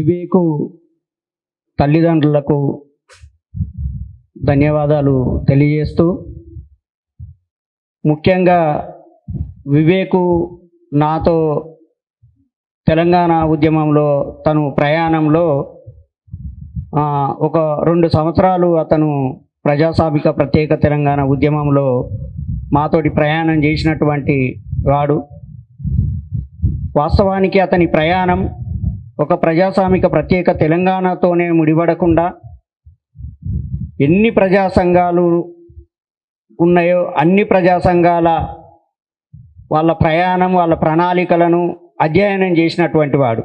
వివేకు తల్లిదండ్రులకు ధన్యవాదాలు తెలియజేస్తూ ముఖ్యంగా వివేకు నాతో తెలంగాణ ఉద్యమంలో తను ప్రయాణంలో ఒక రెండు సంవత్సరాలు అతను ప్రజాసామిక ప్రత్యేక తెలంగాణ ఉద్యమంలో మాతోటి ప్రయాణం చేసినటువంటి వాడు. వాస్తవానికి అతని ప్రయాణం ఒక ప్రజాస్వామిక ప్రత్యేక తెలంగాణతోనే ముడిపడకుండా ఎన్ని ప్రజా సంఘాలు ఉన్నాయో అన్ని ప్రజా సంఘాల వాళ్ళ ప్రయాణం వాళ్ళ ప్రణాళికలను అధ్యయనం చేసినటువంటి వాడు.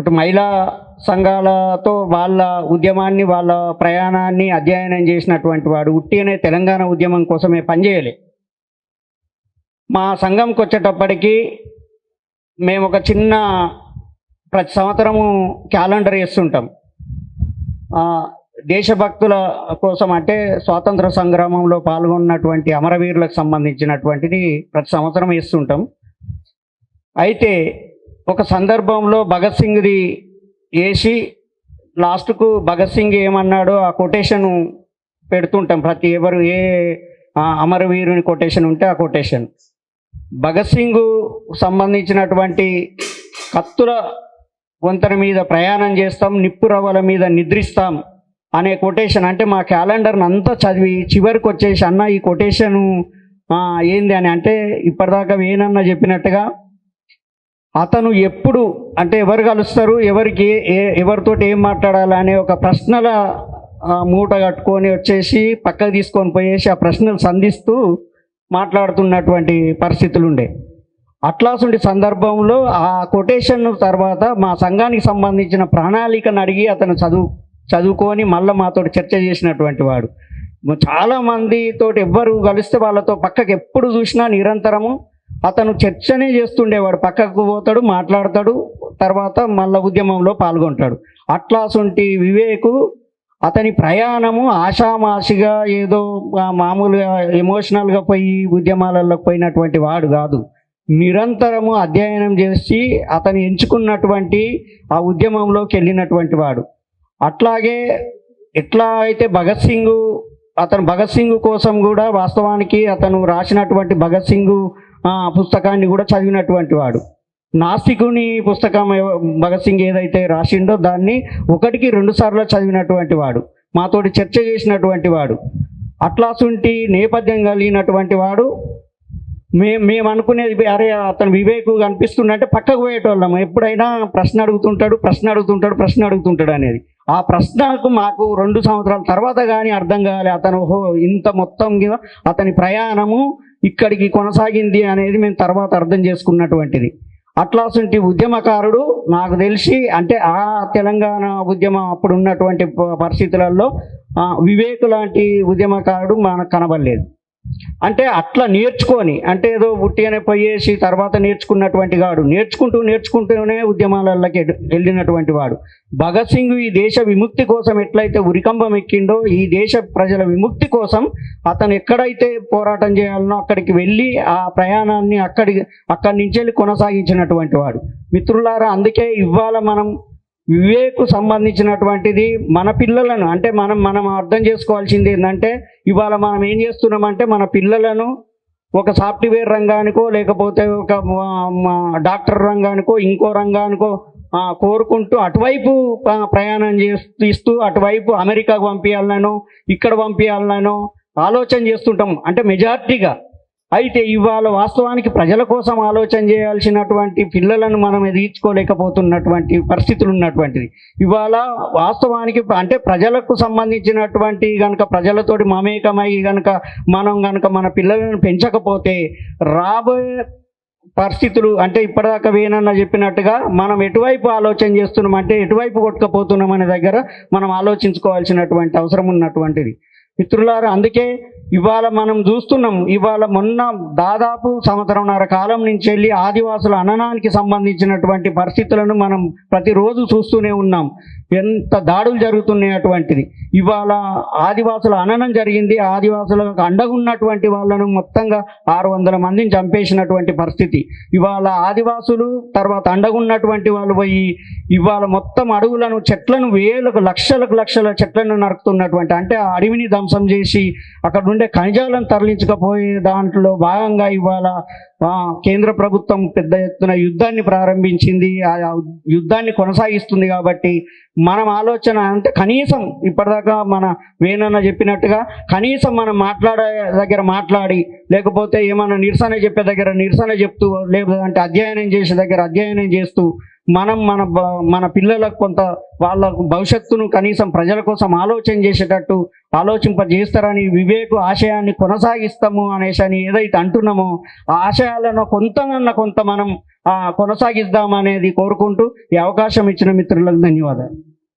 అటు మహిళా సంఘాలతో వాళ్ళ ఉద్యమాన్ని వాళ్ళ ప్రయాణాన్ని అధ్యయనం చేసినటువంటి వాడు ఉట్టినే తెలంగాణ ఉద్యమం కోసమే పనిచేయలే. మా సంఘంకి వచ్చేటప్పటికీ మేము ఒక చిన్న ప్రతి సంవత్సరము క్యాలెండర్ వేస్తుంటాం. దేశభక్తుల కోసం అంటే స్వాతంత్ర సంగ్రామంలో పాల్గొన్నటువంటి అమరవీరులకు సంబంధించినటువంటిది ప్రతి సంవత్సరం వేస్తుంటాం. అయితే ఒక సందర్భంలో భగత్ సింగ్ది వేసి లాస్ట్కు భగత్ సింగ్ ఏమన్నాడో ఆ కొటేషన్ పెడుతుంటాం. ప్రతి ఎవరు ఏ అమరవీరుని కొటేషన్ ఉంటే ఆ కొటేషన్. భగత్ సింగ్ సంబంధించినటువంటి కత్తుల వంతెన మీద ప్రయాణం చేస్తాం నిప్పు రవ్వల మీద నిద్రిస్తాం అనే కొటేషన్. అంటే మా క్యాలెండర్ని అంతా చదివి చివరికి వచ్చేసి అన్న ఈ కొటేషను ఏంది? అని. అంటే ఇప్పటిదాకా ఏనన్నా చెప్పినట్టుగా అతను ఎప్పుడు అంటే ఎవరు కలుస్తారు ఎవరికి ఏ- ఎవరితోటి ఏం మాట్లాడాలి అనే ఒక ప్రశ్నల మూట కట్టుకొని వచ్చేసి పక్కకు తీసుకొని పోయేసి ఆ ప్రశ్నలు సంధిస్తూ మాట్లాడుతున్నటువంటి పరిస్థితులు ఉండే సందర్భంలో ఆ కొటేషన్ తర్వాత మా సంఘానికి సంబంధించిన ప్రణాళికను అడిగి అతను చదువు చదువుకొని మళ్ళీ మాతో చర్చ చేసినటువంటి వాడు. చాలా మందితోటి ఎవ్వరు కలిస్తే వాళ్ళతో పక్కకు ఎప్పుడు చూసినా నిరంతరము అతను చర్చనే చేస్తుండేవాడు. పక్కకు పోతాడు మాట్లాడతాడు తర్వాత మళ్ళా ఉద్యమంలో పాల్గొంటాడు. అట్లాసుంటి వివేకు అతని ప్రయాణము ఆషామాషిగా ఏదో మామూలుగా ఎమోషనల్గా పోయి ఉద్యమాలలోకి పోయినటువంటి వాడు కాదు. నిరంతరము అధ్యయనం చేసి అతను ఎంచుకున్నటువంటి ఆ ఉద్యమంలోకి వెళ్ళినటువంటి వాడు. అట్లాగే ఎట్లా అయితే భగత్ సింగ్ అతను భగత్ సింగ్ కోసం కూడా వాస్తవానికి అతను రాసినటువంటి భగత్ సింగ్ ఆ, పుస్తకాన్ని కూడా చదివినటువంటి వాడు. నాస్తికుని పుస్తకం భగత్ సింగ్ ఏదైతే రాసిండో దాన్ని ఒకటికి రెండు సార్లు చదివినటువంటి వాడు. మాతోటి చర్చ చేసినటువంటి వాడు. అట్లాసుంటి నేపథ్యం కలిగినటువంటి వాడు. మే మేము అనుకునేది అరే అతను వివేకు కనిపిస్తుండంటే పక్కకు పోయేటోళ్ళం. ఎప్పుడైనా ప్రశ్న అడుగుతుంటాడు ప్రశ్న అడుగుతుంటాడు ప్రశ్న అడుగుతుంటాడు అనేది. ఆ ప్రశ్నకు మాకు రెండు సంవత్సరాల తర్వాత కానీ అర్థం కావాలి అతను ఓహో ఇంత మొత్తం అతని ప్రయాణము ఇక్కడికి కొనసాగింది అనేది మేము తర్వాత అర్థం చేసుకున్నటువంటిది. అట్లాంటి ఉద్యమకారుడు నాకు తెలిసి అంటే ఆ తెలంగాణ ఉద్యమం అప్పుడు ఉన్నటువంటి ప- పరిస్థితులలో వివేకు లాంటి ఉద్యమకారుడు మనకు కనబడలేదు. అంటే అట్లా నేర్చుకొని అంటే ఏదో ఉట్టిగానే పోయేసి తర్వాత నేర్చుకున్నటువంటి వాడు నేర్చుకుంటూ నేర్చుకుంటూనే ఉద్యమాలలోకి వెళ్ళినటువంటి వాడు. భగత్ సింగ్ ఈ దేశ విముక్తి కోసం ఎట్లయితే ఉరికంబం ఎక్కిండో ఈ దేశ ప్రజల విముక్తి కోసం అతను ఎక్కడైతే పోరాటం చేయాలనో అక్కడికి వెళ్ళి ఆ ప్రయాణాన్ని అక్కడి అక్కడి నుంచి వెళ్ళి కొనసాగించినటువంటి వాడు. మిత్రులారా అందుకే ఇవాళ మనం వివేకు సంబంధించినటువంటిది మన పిల్లలను అంటే మనం మనం అర్థం చేసుకోవాల్సింది ఏంటంటే ఇవాళ మనం ఏం చేస్తున్నామంటే మన పిల్లలను ఒక సాఫ్ట్వేర్ రంగానికో లేకపోతే ఒక డాక్టర్ రంగానికో ఇంకో రంగానికో కోరుకుంటూ అటువైపు ప్రయాణం చేస్తూ ఇస్తూ అటువైపు అమెరికాకు పంపించాలనో ఇక్కడ పంపించాలనో ఆలోచన చేస్తుంటాం. అంటే మెజార్టీగా అయితే ఇవాళ వాస్తవానికి ప్రజల కోసం ఆలోచన చేయాల్సినటువంటి పిల్లలను మనం ఎదిగించుకోలేకపోతున్నటువంటి పరిస్థితులు ఉన్నటువంటిది. ఇవాళ వాస్తవానికి అంటే ప్రజలకు సంబంధించినటువంటి కనుక ప్రజలతోటి మమేకమై కనుక మనం కనుక మన పిల్లలను పెంచకపోతే రాబోయే పరిస్థితులు అంటే ఇప్పటిదాకా వేనన్న చెప్పినట్టుగా మనం ఎటువైపు ఆలోచన చేస్తున్నాం అంటే ఎటువైపు కొట్టుకపోతున్నాం అనే దగ్గర మనం ఆలోచించుకోవాల్సినటువంటి అవసరం ఉన్నటువంటిది. మిత్రులారా అందుకే ఇవాళ మనం చూస్తున్నాం ఇవాళ మొన్న దాదాపు సంవత్సరంన్నర కాలం నుంచి వెళ్ళి ఆదివాసుల అననానికి సంబంధించినటువంటి పరిస్థితులను మనం ప్రతిరోజు చూస్తూనే ఉన్నాం. ఎంత దాడులు జరుగుతున్నాయి అటువంటిది. ఇవాళ ఆదివాసుల అననం జరిగింది ఆదివాసులకు అండగున్నటువంటి వాళ్ళను మొత్తంగా ఆరు వందల మందిని చంపేసినటువంటి పరిస్థితి. ఇవాళ ఆదివాసులు తర్వాత అండగున్నటువంటి వాళ్ళు పోయి ఇవాళ మొత్తం అడవులను చెట్లను వేలకు లక్షలకు లక్షల చెట్లను నరుకుతున్నటువంటి అంటే ఆ అడవిని ధ్వంసం చేసి అక్కడ ఉండే ఖనిజాలను తరలించకపోయే దాంట్లో భాగంగా ఇవాళ కేంద్ర ప్రభుత్వం పెద్ద ఎత్తున యుద్ధాన్ని ప్రారంభించింది. ఆ యుద్ధాన్ని కొనసాగిస్తుంది కాబట్టి మనం ఆలోచన అంటే కనీసం ఇప్పటిదాకా మన వేణన్న చెప్పినట్టుగా కనీసం మనం మాట్లాడే దగ్గర మాట్లాడి లేకపోతే ఏమైనా నిరసన చెప్పే దగ్గర నిరసన చెప్తూ లేదంటే అధ్యయనం చేసే దగ్గర అధ్యయనం చేస్తూ మనం మన బ- మన పిల్లలకు కొంత వాళ్ళ భవిష్యత్తును కనీసం ప్రజల కోసం ఆలోచన చేసేటట్టు ఆలోచింపజేస్తారని వివేకు ఆశయాన్ని కొనసాగిస్తాము అనేసి అని ఏదైతే అంటున్నామో ఆ ఆశయాలను కొంతనన్న కొంత మనం కొనసాగిద్దామనేది కోరుకుంటూ ఈ అవకాశం ఇచ్చిన మిత్రులకు ధన్యవాదాలు.